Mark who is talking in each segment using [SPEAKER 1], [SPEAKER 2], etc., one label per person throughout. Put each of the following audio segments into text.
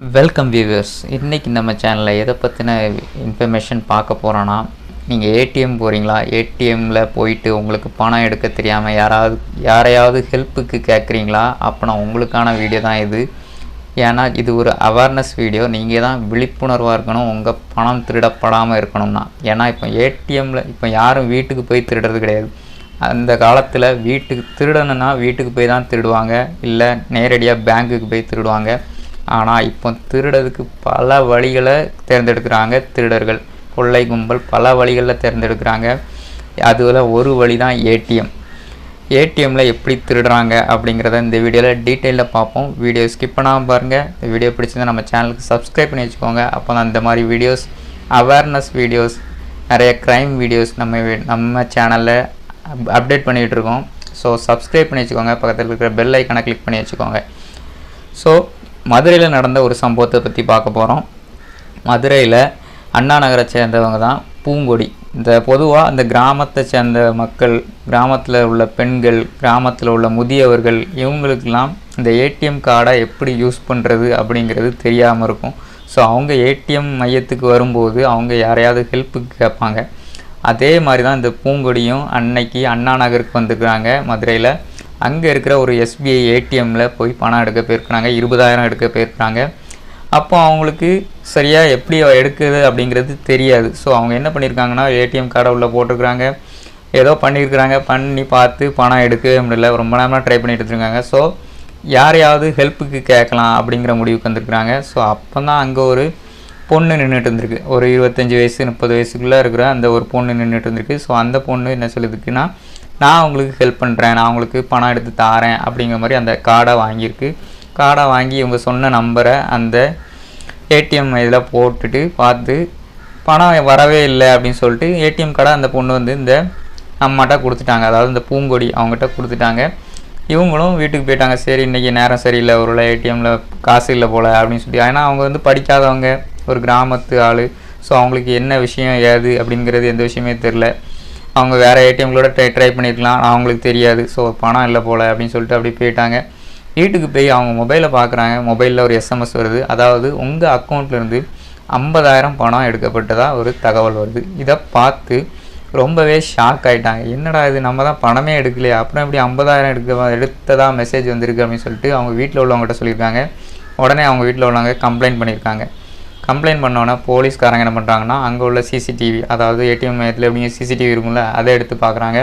[SPEAKER 1] Welcome viewers இன்றைக்கி நம்ம சேனலில் எதை பற்றின இன்ஃபர்மேஷன் பார்க்க போகிறோன்னா நீங்கள் ஏடிஎம் போகிறீங்களா ஏடிஎம்மில் போயிட்டு உங்களுக்கு பணம் எடுக்க தெரியாமல் யாராவது யாரையாவது ஹெல்ப்புக்கு கேட்குறீங்களா அப்போனா உங்களுக்கான வீடியோ தான் இது. ஏன்னா இது ஒரு அவேர்னஸ் வீடியோ நீங்கள் தான் விழிப்புணர்வாக இருக்கணும். உங்கள் பணம் திருடப்படாமல் இருக்கணும்னா. ஏன்னா இப்போ ஏடிஎம்மில் இப்போ யாரும் வீட்டுக்கு போய் திருடுறது கிடையாது. அந்த காலத்தில் வீட்டுக்கு திருடணுன்னா வீட்டுக்கு போய் தான் திருடுவாங்க. இல்லை நேரடியாக பேங்க்குக்கு போய் திருடுவாங்க. ஆனால் இப்போ திருடதுக்கு பல வழிகளை தேர்ந்தெடுக்கிறாங்க திருடர்கள். கொள்ளை கும்பல் பல வழிகளில் தேர்ந்தெடுக்கிறாங்க. அதில் ஒரு வழி தான் ஏடிஎம். ஏடிஎம்மில் எப்படி திருடுறாங்க அப்படிங்கிறத இந்த வீடியோவில் டீட்டெயிலில் பார்ப்போம். வீடியோ ஸ்கிப் பண்ணாமல் பாருங்கள் இந்த வீடியோ பிடிச்சிருந்தால் நம்ம சேனலுக்கு சப்ஸ்கிரைப் பண்ணி வச்சுக்கோங்க. அப்போ தான் இந்த மாதிரி வீடியோஸ் அவேர்னஸ் வீடியோஸ் நிறைய க்ரைம் வீடியோஸ் நம்ம நம்ம சேனலில் அப்டேட் பண்ணிகிட்டு இருக்கோம். ஸோ சப்ஸ்கிரைப் பண்ணி வச்சுக்கோங்க. பக்கத்தில் இருக்கிற பெல் ஐக்கனை கிளிக் பண்ணி வச்சுக்கோங்க. ஸோ மதுரையில் நடந்த ஒரு சம்பவத்தை பற்றி பார்க்க போகிறோம் மதுரையில் அண்ணா நகரை சேர்ந்தவங்க தான் பூங்கொடி. இந்த பொதுவாக இந்த கிராமத்தை சேர்ந்த மக்கள் கிராமத்தில் உள்ள பெண்கள் கிராமத்தில் உள்ள முதியவர்கள் இவங்களுக்கெல்லாம் இந்த ஏடிஎம் கார்டை எப்படி யூஸ் பண்ணுறது அப்படிங்கிறது தெரியாமல் இருக்கும். ஸோ அவங்க ஏடிஎம் மையத்துக்கு வரும்போது அவங்க யாரையாவது ஹெல்ப்புக்கு கேட்பாங்க. அதே மாதிரி தான் இந்த பூங்கொடியும் அன்னைக்கு அண்ணா நகருக்கு வந்திருக்கிறாங்க மதுரையில். அங்கே இருக்கிற ஒரு எஸ்பிஐ ஏடிஎம்மில் போய் பணம் எடுக்க போயிருக்கிறாங்க. இருபதாயிரம் எடுக்க போயிருக்கிறாங்க. அப்போ அவங்களுக்கு சரியாக எப்படி எடுக்குது அப்படிங்கிறது தெரியாது. ஸோ அவங்க என்ன பண்ணியிருக்காங்கன்னா ஏடிஎம் கார்டை உள்ளே போட்டிருக்கிறாங்க. ஏதோ பண்ணியிருக்கிறாங்க பண்ணி பார்த்து பணம் எடுக்கவே முடியல. ரொம்ப நேரமாக ட்ரை பண்ணிட்டு இருக்காங்க ஸோ யாரையாவது ஹெல்ப்புக்கு கேட்கலாம் அப்படிங்கிற முடிவுக்கு வந்திருக்கிறாங்க. ஸோ அப்போ தான் அங்கே ஒரு பொண்ணு நின்றுட்டு இருந்திருக்கு. ஒரு இருபத்தஞ்சி வயசு முப்பது வயசுக்குள்ளே இருக்கிற அந்த ஒரு பொண்ணு நின்றுட்டு இருந்திருக்கு. ஸோ அந்த பொண்ணு என்ன சொல்லுதுக்குன்னா நான் உங்களுக்கு ஹெல்ப் பண்ணுறேன் நான் உங்களுக்கு பணம் எடுத்து தாரேன் அப்படிங்கிற மாதிரி அந்த கார்டை வாங்கியிருக்கு. கார்டை வாங்கி இவங்க சொன்ன நம்பரை அந்த ஏடிஎம் இதில் போட்டுட்டு பார்த்து பணம் வரவே இல்லை அப்படின்னு சொல்லிட்டு ஏடிஎம் கார்டை அந்த பொண்ணு வந்து இந்த அம்மாட்ட கொடுத்துட்டாங்க. அதாவது இந்த பூங்கொடி அவங்ககிட்ட கொடுத்துட்டாங்க. இவங்களும் வீட்டுக்கு போயிட்டாங்க. சரி இன்றைக்கி நேரம் சரியில்லை. ஒரு ஏடிஎம்மில் காசு இல்லை போல் அப்படின்னு சொல்லி. ஏன்னா அவங்க வந்து படிக்காதவங்க ஒரு கிராமத்து ஆள். ஸோ அவங்களுக்கு என்ன விஷயம் ஏது அப்படிங்கிறது எந்த விஷயமே தெரில அவங்க வேறு ஏடிஎம்களோட ட்ரை ட்ரை பண்ணியிருக்கலாம் அவங்களுக்கு தெரியாது. ஸோ பணம் இல்லை போல் அப்படின்னு சொல்லிட்டு அப்படி போயிட்டாங்க. வீட்டுக்கு போய் அவங்க மொபைலை பார்க்குறாங்க மொபைலில் ஒரு எஸ்எம்எஸ் வருது. அதாவது உங்கள் அக்கௌண்ட்லேருந்து ஐம்பதாயிரம் பணம் எடுக்கப்பட்டதாக ஒரு தகவல் வருது. இதை பார்த்து ரொம்பவே ஷாக் ஆகிட்டாங்க என்னடா இது? நம்ம தான் பணமே எடுக்கலையே. அப்புறம் எப்படி ஐம்பதாயிரம் எடுக்க எடுத்ததா மெசேஜ் வந்திருக்கு அப்படின்னு சொல்லிட்டு அவங்க வீட்டில் உள்ளவங்ககிட்ட சொல்லியிருக்காங்க. உடனே அவங்க வீட்டில் உள்ளவங்க கம்ப்ளைண்ட் பண்ணியிருக்காங்க. கம்ப்ளைண்ட் பண்ணோன்னே போலீஸ்காரங்க என்ன பண்ணுறாங்கன்னா அங்கே உள்ள சிசிடிவி அதாவது ஏடிஎம் மையத்தில் எப்படிங்க சிசிடிவி இருக்கும்ல அதை எடுத்து பார்க்குறாங்க.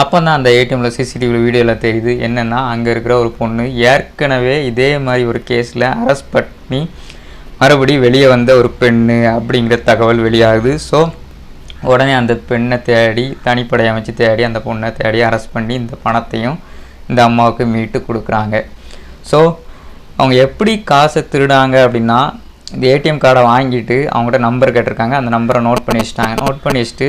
[SPEAKER 1] அப்போ தான் அந்த ஏடிஎம்மில் சிசிடிவியில் வீடியோவில் தெரியுது. என்னென்னா அங்கே இருக்கிற ஒரு பொண்ணு ஏற்கனவே இதே மாதிரி ஒரு கேஸில் அரெஸ்ட் பண்ணி மறுபடி வெளியே வந்த ஒரு பெண்ணு அப்படிங்கிற தகவல் வெளியாகுது. ஸோ உடனே அந்த பெண்ணை தேடி தனிப்படை அமைச்சு தேடி அந்த பொண்ணை தேடி அரெஸ்ட் பண்ணி இந்த பணத்தையும் இந்த அம்மாவுக்கு மீட்டு கொடுக்குறாங்க. ஸோ அவங்க எப்படி காசை திருடாங்க அப்படின்னா இந்த ஏடிஎம் கார்டை வாங்கிட்டு அவங்ககிட்ட நம்பர் கேட்டிருக்காங்க. அந்த நம்பரை நோட் பண்ணி வச்சுட்டாங்க. நோட் பண்ணி வச்சுட்டு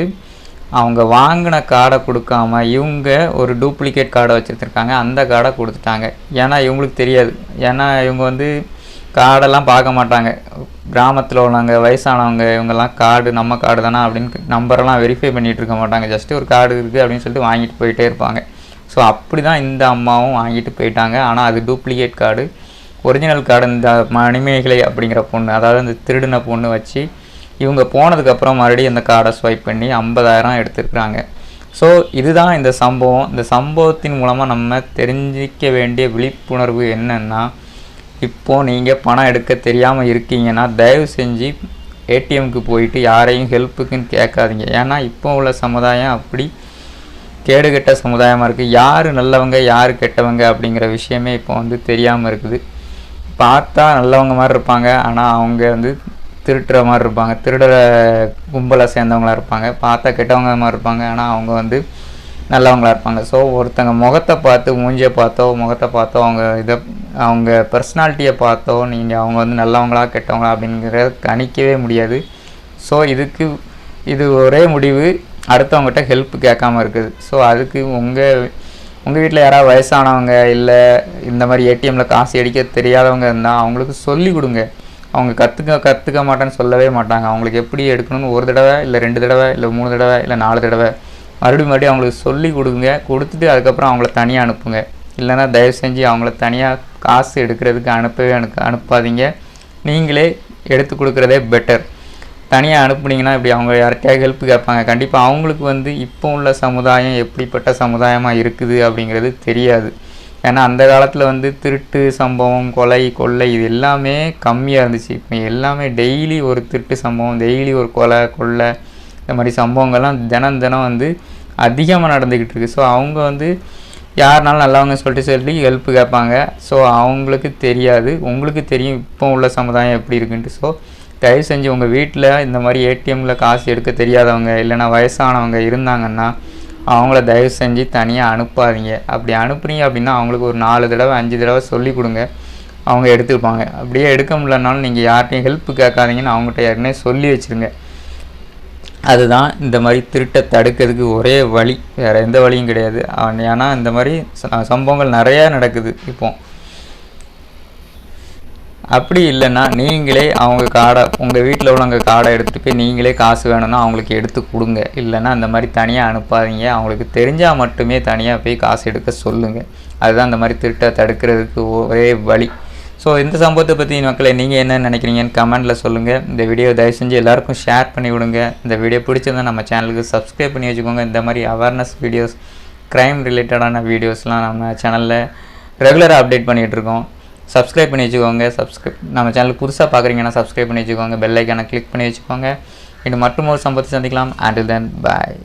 [SPEAKER 1] அவங்க வாங்கின கார்டை கொடுக்காம இவங்க ஒரு டூப்ளிகேட் கார்டை வச்சுருந்துருக்காங்க. அந்த கார்டை கொடுத்துட்டாங்க. ஏன்னா இவங்களுக்கு தெரியாது. ஏன்னா இவங்க வந்து கார்டெல்லாம் பார்க்க மாட்டாங்க. கிராமத்தில் உள்ளவங்க வயசானவங்க இவங்கெல்லாம் கார்டு நம்ம கார்டு தானே அப்படின்னு நம்பரெல்லாம் வெரிஃபை பண்ணிகிட்டு இருக்க மாட்டாங்க. ஜஸ்ட்டு ஒரு கார்டு இருக்குது அப்படின்னு சொல்லிட்டு வாங்கிட்டு போயிட்டே இருப்பாங்க. ஸோ அப்படி தான் இந்த அம்மாவும் வாங்கிட்டு போயிட்டாங்க. ஆனால் அது டூப்ளிகேட் கார்டு ஒரிஜினல் கார்டு இந்த மணிமேகலை அப்படிங்கிற பொண்ணு அதாவது அந்த திருடின பொண்ணு வச்சு இவங்க போனதுக்கப்புறம் மறுபடியும் அந்த கார்டை ஸ்வைப் பண்ணி ஐம்பதாயிரம் எடுத்துருக்குறாங்க. ஸோ இதுதான் இந்த சம்பவம். இந்த சம்பவத்தின் மூலமாக நம்ம தெரிஞ்சிக்க வேண்டிய விழிப்புணர்வு என்னென்னா இப்போது நீங்கள் பணம் எடுக்க தெரியாமல் இருக்கீங்கன்னா தயவு செஞ்சு ஏடிஎம்க்கு போயிட்டு யாரையும் ஹெல்ப்புக்குன்னு கேட்காதீங்க. ஏன்னா இப்போ உள்ள சமுதாயம் அப்படி கேடுகெட்ட சமுதாயமாக இருக்குது யார் நல்லவங்க யார் கெட்டவங்க அப்படிங்கிற விஷயமே இப்போ வந்து தெரியாமல் இருக்குது. பார்த்தா நல்லவங்க மாதிரி இருப்பாங்க. ஆனால் அவங்க வந்து திருட்டுற மாதிரி இருப்பாங்க. திருடுற கும்பலை சேர்ந்தவங்களா இருப்பாங்க. பார்த்தா கெட்டவங்க மாதிரி இருப்பாங்க. ஆனால் அவங்க வந்து நல்லவங்களா இருப்பாங்க. ஸோ ஒருத்தங்க முகத்தை பார்த்து மூஞ்சியை பார்த்தோ முகத்தை பார்த்தோ அவங்க இதை அவங்க பர்சனாலிட்டியை பார்த்தோ நீங்கள் அவங்க வந்து நல்லவங்களா கெட்டவங்களா அப்படிங்கிறத கணிக்கவே முடியாது. ஸோ இதுக்கு இது ஒரே முடிவு அடுத்தவங்ககிட்ட ஹெல்ப் கேட்காம இருக்குது. ஸோ அதுக்கு உங்கள் உங்கள் வீட்டில் யாராவது வயசானவங்க இல்லை இந்த மாதிரி ஏடிஎம்மில் காசு அடிக்க தெரியாதவங்க இருந்தால் அவங்களுக்கு சொல்லி கொடுங்க. அவங்க கற்றுக்க கற்றுக்க மாட்டேன்னு சொல்லவே மாட்டாங்க. அவங்களுக்கு எப்படி எடுக்கணும்னு ஒரு தடவை இல்லை ரெண்டு தடவை இல்லை மூணு தடவை இல்லை நாலு தடவை மறுபடியும் மறுபடியும் அவங்களுக்கு சொல்லி கொடுங்க. கொடுத்துட்டு அதுக்கப்புறம் அவங்கள தனியாக அனுப்புங்க. இல்லைன்னா தயவு செஞ்சு அவங்கள தனியாக காசு எடுக்கிறதுக்கு அனுப்பவே அனுக்க அனுப்பாதீங்க. நீங்களே எடுத்து கொடுக்குறதே பெட்டர் தனியாக அனுப்புனீங்கன்னா இப்படி அவங்க யார்கிட்டயாவது ஹெல்ப் கேட்பாங்க. கண்டிப்பாக அவங்களுக்கு வந்து இப்போ உள்ள சமுதாயம் எப்படிப்பட்ட சமுதாயமாக இருக்குது அப்படிங்கிறது தெரியாது. ஏன்னா அந்த காலத்தில் வந்து திருட்டு சம்பவம் கொலை கொள்ளை இது எல்லாமே கம்மியாக இருந்துச்சு. இப்போ எல்லாமே டெய்லி ஒரு திருட்டு சம்பவம் டெய்லி ஒரு கொலை கொள்ளை இந்த மாதிரி சம்பவங்கள்லாம் தினம் தினம் வந்து அதிகமாக நடந்துக்கிட்டு இருக்குது ஸோ அவங்க வந்து யாருனாலும் நல்லவங்க சொல்லிட்டு சொல்லி ஹெல்ப் கேட்பாங்க. ஸோ அவங்களுக்கு தெரியாது. உங்களுக்கு தெரியும் இப்போ உள்ள சமுதாயம் எப்படி இருக்குன்ட்டு. ஸோ தயவு செஞ்சு உங்கள் வீட்டில் இந்த மாதிரி ஏடிஎம்மில் காசு எடுக்க தெரியாதவங்க இல்லைன்னா வயசானவங்க இருந்தாங்கன்னா அவங்கள தயவு செஞ்சு தனியாக அனுப்பாதீங்க. அப்படி அனுப்புறீங்க அப்படின்னா அவங்களுக்கு ஒரு நாலு தடவை அஞ்சு தடவை சொல்லி கொடுங்க. அவங்க எடுத்துப்பாங்க. அப்படியே எடுக்க முடியலனாலும் நீங்கள் யார்கிட்டையும் ஹெல்ப் கேட்காதீங்கன்னு அவங்ககிட்ட ஏற்கனவே சொல்லி வச்சுருங்க. அதுதான் இந்த மாதிரி திருட்டை தடுக்கிறதுக்கு ஒரே வழி. வேறு எந்த வழியும் கிடையாது. ஏன்னா இந்த மாதிரி ச- சம்பவங்கள் நிறையா நடக்குது இப்போது அப்படி இல்லைன்னா நீங்களே அவங்க கார்டை உங்கள் வீட்டில் உள்ளவங்க கார்டை எடுத்துகிட்டு போய் நீங்களே காசு வேணும்னா அவங்களுக்கு எடுத்து கொடுங்க. இல்லைன்னா அந்த மாதிரி தனியாக அனுப்பாதீங்க. அவங்களுக்கு தெரிஞ்சால் மட்டுமே தனியாக போய் காசு எடுக்க சொல்லுங்கள் அதுதான் அந்த மாதிரி திருட்டை தடுக்கிறதுக்கு ஒரே வழி. ஸோ இந்த சம்பவத்தை பற்றி மக்களை நீங்கள் என்ன நினைக்கிறீங்கன்னு கமெண்ட்டில் சொல்லுங்கள் இந்த வீடியோ தயவு செஞ்சு எல்லாருக்கும் ஷேர் பண்ணி விடுங்க. இந்த வீடியோ பிடிச்சிருந்தா நம்ம சேனலுக்கு சப்ஸ்கிரைப் பண்ணி வச்சுக்கோங்க. இந்த மாதிரி அவேர்னஸ் வீடியோஸ் க்ரைம் ரிலேட்டடான வீடியோஸ்லாம் நம்ம சேனலில் ரெகுலராக அப்டேட் பண்ணிகிட்டு இருக்கோம். சப்ஸ்கிரைப் பண்ணி வச்சுக்கோங்க. சப்ஸ்கிரைப் நம்ம சேனல் புதுசாக பார்க்குறீங்கன்னா சப்ஸ்கிரைப் பண்ணி வச்சுக்கோங்க. பெல் ஐக்கானை கிளிக் பண்ணி வச்சுக்கோங்க. இன்னும் மற்றும் ஒரு சம்பவத்தை சந்திக்கலாம். அண்டில் தென் பாய்